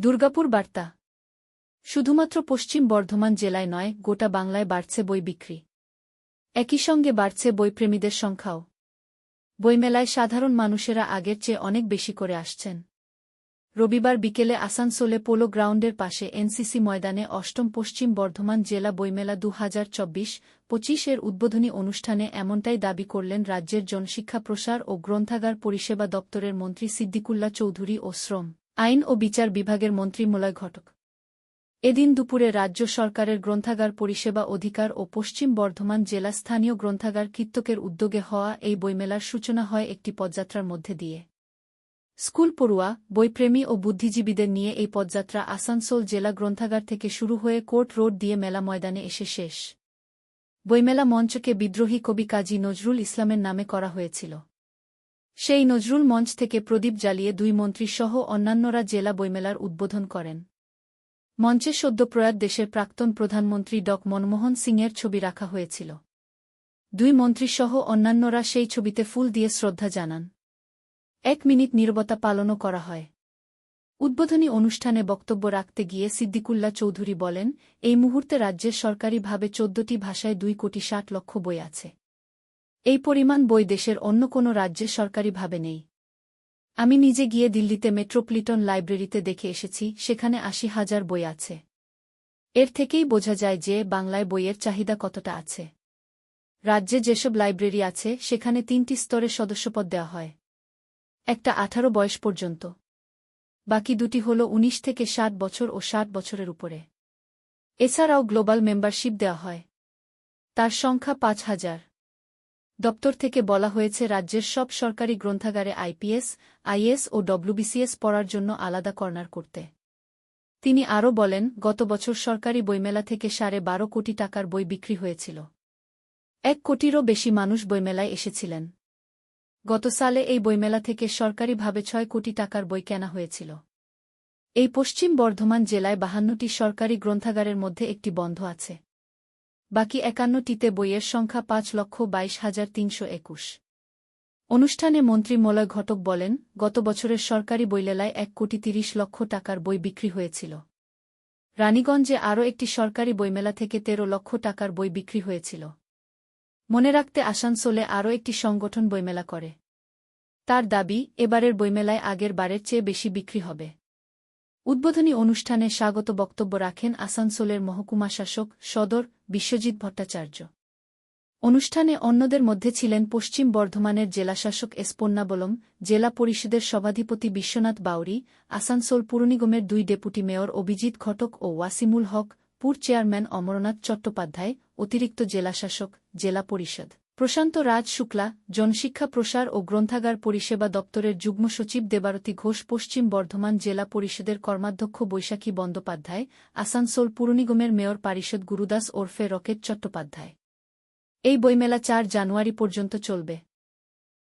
দুর্গাপুর বার্তা। শুধুমাত্র পশ্চিম বর্ধমান জেলায় নয়, গোটা বাংলায় বাড়ছে বই বিক্রি। একই সঙ্গে বাড়ছে বইপ্রেমীদের সংখ্যাও। বইমেলায় সাধারণ মানুষেরা আগের চেয়ে অনেক বেশি করে আসছেন। রবিবার বিকেলে আসানসোলে পোলো গ্রাউন্ডের পাশে এনসিসি ময়দানে অষ্টম পশ্চিম বর্ধমান জেলা বইমেলা দু হাজার চব্বিশ, পঁচিশের উদ্বোধনী অনুষ্ঠানে এমনটাই দাবি করলেন রাজ্যের জনশিক্ষা প্রসার ও গ্রন্থাগার পরিষেবা দপ্তরের মন্ত্রী সিদ্দিকুল্লা চৌধুরী ও শ্রম। আইন ও বিচার বিভাগের মন্ত্রী মলয় ঘটক। এদিন দুপুরে রাজ্য সরকারের গ্রন্থাগার পরিষেবা অধিকার ও পশ্চিম বর্ধমান জেলা স্থানীয় গ্রন্থাগার কীর্তকের উদ্যোগে হওয়া এই বইমেলার সূচনা হয় একটি পদযাত্রার মধ্যে দিয়ে। স্কুল পড়ুয়া, বইপ্রেমী ও বুদ্ধিজীবীদের নিয়ে এই পদযাত্রা আসানসোল জেলা গ্রন্থাগার থেকে শুরু হয়ে কোর্ট রোড দিয়ে মেলা ময়দানে এসে শেষ। বইমেলা মঞ্চকে বিদ্রোহী কবি কাজী নজরুল ইসলামের নামে করা হয়েছিল। সেই নজরুল মঞ্চ থেকে প্রদীপ জ্বালিয়ে দুই মন্ত্রীসহ অন্যান্যরা জেলা বইমেলার উদ্বোধন করেন। মঞ্চে সদ্যপ্রয়াত দেশের প্রাক্তন প্রধানমন্ত্রী ডক মনমোহন সিংয়ের ছবি রাখা হয়েছিল। দুই মন্ত্রীসহ অন্যান্যরা সেই ছবিতে ফুল দিয়ে শ্রদ্ধা জানান। এক মিনিট নীরবতা পালনও করা হয়। উদ্বোধনী অনুষ্ঠানে বক্তব্য রাখতে গিয়ে সিদ্দিকুল্লা চৌধুরী বলেন, এই মুহূর্তে রাজ্যের সরকারিভাবে চোদ্দটি ভাষায় দুই কোটি ষাট লক্ষ বই আছে। এই পরিমাণ বই দেশের অন্য কোনো রাজ্যে সরকারিভাবে নেই। আমি নিজে গিয়ে দিল্লিতে মেট্রোপলিটন লাইব্রেরিতে দেখে এসেছি, সেখানে আশি হাজার বই আছে। এর থেকেই বোঝা যায় যে বাংলায় বইয়ের চাহিদা কতটা আছে। রাজ্যে যেসব লাইব্রেরি আছে, সেখানে তিনটি স্তরে সদস্যপদ দেওয়া হয়। একটা আঠারো বয়স পর্যন্ত। বাকি দুটি হল ১৯ থেকে ষাট বছর ও ষাট বছরের উপরে। এছাড়াও গ্লোবাল মেম্বারশিপ দেওয়া হয়। তার সংখ্যা পাঁচ হাজার। দপ্তর থেকে বলা হয়েছে, রাজ্যের সব সরকারি গ্রন্থাগারে আইপিএস, আইএস ও ডব্লিউবিসিএস পড়ার জন্য আলাদা কর্নার করতে। তিনি আরও বলেন, গত বছর সরকারি বইমেলা থেকে সাড়ে বারো কোটি টাকার বই বিক্রি হয়েছিল। এক কোটিরও বেশি মানুষ বইমেলায় এসেছিলেন। গত সালে এই বইমেলা থেকে সরকারিভাবে ছয় কোটি টাকার বই কেনা হয়েছিল। এই পশ্চিম বর্ধমান জেলায় বাহান্নটি সরকারি গ্রন্থাগারের মধ্যে একটি বন্ধ আছে। বাকি একান্নটিতে বইয়ের সংখ্যা পাঁচ লক্ষ বাইশ হাজার তিনশো একুশ। অনুষ্ঠানে মন্ত্রী মলয় ঘটক বলেন, গত বছরের সরকারি বইলেলায় এক কোটি তিরিশ লক্ষ টাকার বই বিক্রি হয়েছিল। রানীগঞ্জে আরও একটি সরকারি বইমেলা থেকে তেরো লক্ষ টাকার বই বিক্রি হয়েছিল। মনে রাখতে আসানসোলে আরও একটি সংগঠন বইমেলা করে। তার দাবি, এবারের বইমেলায় আগের বারের চেয়ে বেশি বিক্রি হবে। উদ্বোধনী অনুষ্ঠানে স্বাগত বক্তব্য রাখেন আসানসোলের মহকুমা শাসক সদর বিশ্বজিৎ ভট্টাচার্য। অনুষ্ঠানে অন্যদের মধ্যে ছিলেন পশ্চিম বর্ধমানের জেলাশাসক এস পন্নাবলম, জেলা পরিষদের সভাধিপতি বিশ্বনাথ বাউরি, আসানসোল পুরনিগমের দুই ডেপুটি মেয়র অভিজিৎ ঘটক ও ওয়াসিমুল হক, পুর চেয়ারম্যান অমরনাথ চট্টোপাধ্যায়, অতিরিক্ত জেলাশাসক জেলা পরিষদ। প্রশান্ত রাজ শুক্লা, জনশিক্ষা প্রসার ও গ্রন্থাগার পরিষেবা দপ্তরের যুগ্ম সচিব দেবারতী ঘোষ, পশ্চিম বর্ধমান জেলা পরিষদের কর্মাধ্যক্ষ বৈশাখী বন্দ্যোপাধ্যায়, আসানসোল পুরনিগমের মেয়র পারিষদ গুরুদাস ওরফে রকেট চট্টোপাধ্যায়। এই বইমেলা চার জানুয়ারি পর্যন্ত চলবে।